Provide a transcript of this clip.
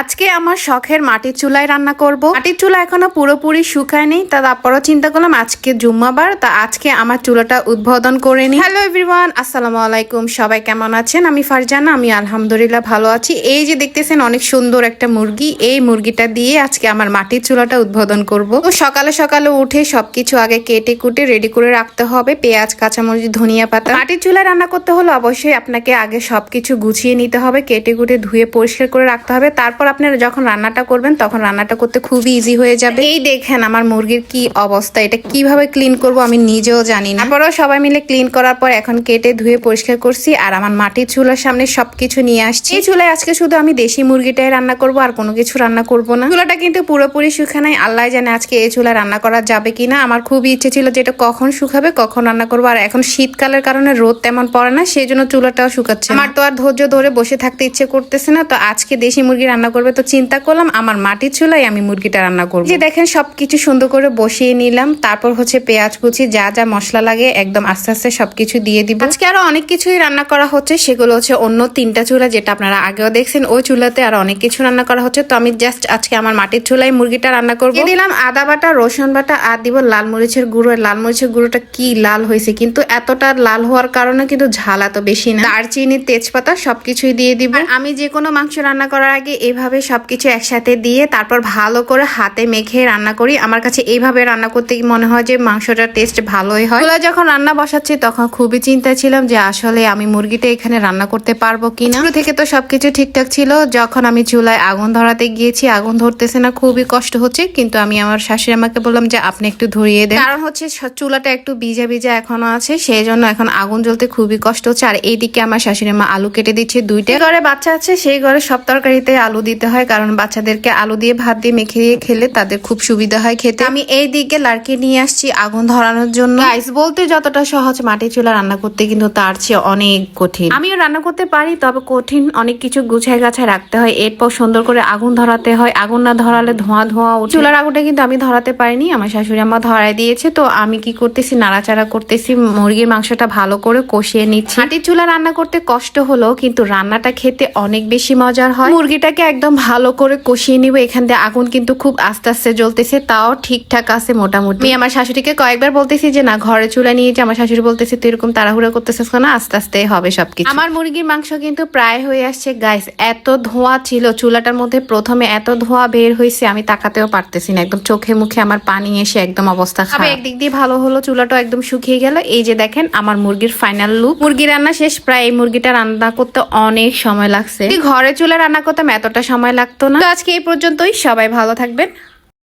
আজকে আমার শখের মাটির চুলায় রান্না করব। মাটির চুলা এখনও পুরোপুরি শুকায় নেই তা তারপরও চিন্তা করলাম আজকে জুম্মাবার, তা আজকে আমার চুলাটা উদ্বোধন করে নিই। হ্যালো এভরিওয়ান আসসালামু আলাইকুম, সবাই কেমন আছেন? আমি ফারজানা, আমি আলহামদুলিল্লাহ ভালো আছি। এই যে দেখতেছেন অনেক সুন্দর একটা মুরগি, এই মুরগিটা দিয়ে আজকে আমার মাটির চুলাটা উদ্বোধন করব। তো সকালে সকালে উঠে সবকিছু আগে কেটে কুটে রেডি করে রাখতে হবে, পেঁয়াজ, কাঁচামরিচ, ধনিয়া পাতা। মাটির চুলায় রান্না করতে হলে অবশ্যই আপনাকে আগে সবকিছু গুছিয়ে নিতে হবে, কেটে কুটে ধুয়ে পরিষ্কার করে রাখতে হবে, তারপর আপনারা যখন রান্নাটা করবেন, তখন রান্নাটা করতে খুবই ইজি হয়ে যাবে। এই দেখেন আমার মুরগির কি অবস্থা, এটা কীভাবে ক্লিন করব আমি নিজেও জানি না। তারপরেও সবাই মিলে ক্লিন করার পর এখন কেটে ধুয়ে পরিষ্কার করছি, আর আমার মাটির চুলার সামনে সবকিছু নিয়ে আসছি। এই চুলায় আজকে শুধু আমি দেশি মুরগিটাই রান্না করব, আর কোনো কিছু রান্না করব না। চুলাটা কিন্তু পুরোপুরি শুকা নাই, আল্লাহ জানে আজকে এই চুলা রান্না করা যাবে কিনা। আমার খুবই ইচ্ছে ছিল যে এটা কখন শুকাবে, কখন রান্না করব, আর এখন শীতকালের কারণে রোদ তেমন পড়ে না, সেই জন্য চুলাটাও শুকাচ্ছে আমার তো আর ধৈর্য ধরে বসে থাকতে ইচ্ছে করতেছে না, তো আজকে দেশি মুরগি রান্না করবে তো চিন্তা করলাম আমার মাটির চুলাই আমি মুরগিটা রান্না করব। যে দেখেন সবকিছু সুন্দর করে বসিয়ে নিলাম। তারপর হচ্ছে পেঁয়াজ কুচি যা যা মশলা লাগে একদম আস্তে আস্তে সবকিছু দিয়ে দিব। আজকে আরও অনেক কিছুই রান্না করা হচ্ছে সেগুলো হচ্ছে অন্য তিনটা চুলা যেটা আপনারা আগেও দেখছেন ওই চুলাতে আর অনেক কিছু রান্না করা হচ্ছে। তো আমি জাস্ট আজকে আমার মাটির চুলায় মুরগিটা রান্না করব। দিলাম আদা বাটা রসুন বাটা আর দিব লাল মরিচের গুঁড়ো। লাল মরিচের গুঁড়োটা কি লাল হয়েছে কিন্তু এতটা লাল হওয়ার কারণে কিন্তু ঝাল এত বেশি না। দারচিনি তেজপাতা সবকিছুই দিয়ে দিব। আমি যে কোনো মাংস রান্না করার আগে এইভাবে সবকিছু একসাথে দিয়ে তারপর ভালো করে হাতে মেখে রান্না করি। আমার কাছে এইভাবে রান্না করতে মনে হয় যে মাংসটার টেস্ট ভালোই হয়? চুলায় যখন রান্না বসাচ্ছি তখন খুবই চিন্তা ছিলাম যে আসলে আমি মুরগিটা এখানে রান্না করতে পারব কিনা। শুরু থেকে তো সবকিছু ঠিকঠাক ছিল। যখন আমি চুলায় আগুন ধরাতে গিয়েছি, আগুন ধরতেছে না, খুবই কষ্ট হচ্ছে। কিন্তু আমি আমার শাশুড়ি আমাকে বললাম যে আপনি একটু ধরিয়ে দেন। কারণ হচ্ছে চুলাটা একটু ভিজা ভিজা এখনও আছে সেই জন্য এখন আগুন জ্বলতে খুবই কষ্ট হচ্ছে। আর এইদিকে আমার শাশুড়ি মা আলু কেটে দিচ্ছে দুইটা। ঘরে বাচ্চা আছে, সেই ঘরে সব তরকারিতে আলু দিতে হয়, কারণ বাচ্চাদেরকে আলু দিয়ে ভাত দিয়ে মেখে দিয়ে খেলে তাদের খুব সুবিধা হয় খেতে। আমি এই দিকে লাড়কি নিয়ে আসছি আগুন ধরানোর জন্য। গাইস বলতে যতটা সহজ মাটি চুলা রান্না করতে কিন্তু তার চেয়ে অনেক কঠিন। আমিও রান্না করতে পারি, তবে কঠিন অনেক কিছু গুছায় গাছায় রাখতে হয়। এরপর সুন্দর করে আগুন ধরাতে হয়। আগুন না ধরালে ধোঁয়া ধোঁয়া। চুলার আগুনটা কিন্তু আমি ধরাতে পারিনি, আমার শাশুড়ি আমা ধরাই দিয়েছে। তো আমি কি করতেছি, নাড়াচাড়া করতেছি, মুরগির মাংসটা ভালো করে কষিয়ে নিচ্ছি। মাটির চুলা রান্না করতে কষ্ট হলো কিন্তু রান্নাটা খেতে অনেক বেশি মজার হয়। মুরগিটাকে একদম ভালো করে কষিয়ে নিব। এখান দিয়ে আগুন কিন্তু খুব আস্তে আস্তে জ্বলতেছে তাও ঠিকঠাক আছে মোটামুটি। আমি আমার শাশুড়িকে কয়েকবার বলতেছি যে না ঘরে চুলা নিয়ে যে আমার শাশুড়ি বলতেছে তুই এরকম তাড়াহুড়া করতেছিস না আস্তে আস্তে হবে সবকিছু। আমার মুরগির মাংস কিন্তু প্রায় হয়ে আসছে। গাইস এত ধোঁয়া ছিল চুলাটার মধ্যে প্রথমে এত ধোঁয়া বের হয়েছে আমি তাকাতেও পারতেছি না। একদম চোখে মুখে আমার পানি এসে একদম অবস্থা খারাপ। একদিক দিয়ে ভালো হলো চুলাটা একদম শুকিয়ে গেল। এই যে দেখেন আমার মুরগির ফাইনাল লুক মুরগি রান্না শেষ প্রায় এই মুরগিটা রান্না করতে অনেক সময় লাগছে। ঘরে চুলা রান্না করতাম এতটা সময় লাগতো না। আজকে এই পর্যন্তই। সবাই ভালো থাকবেন।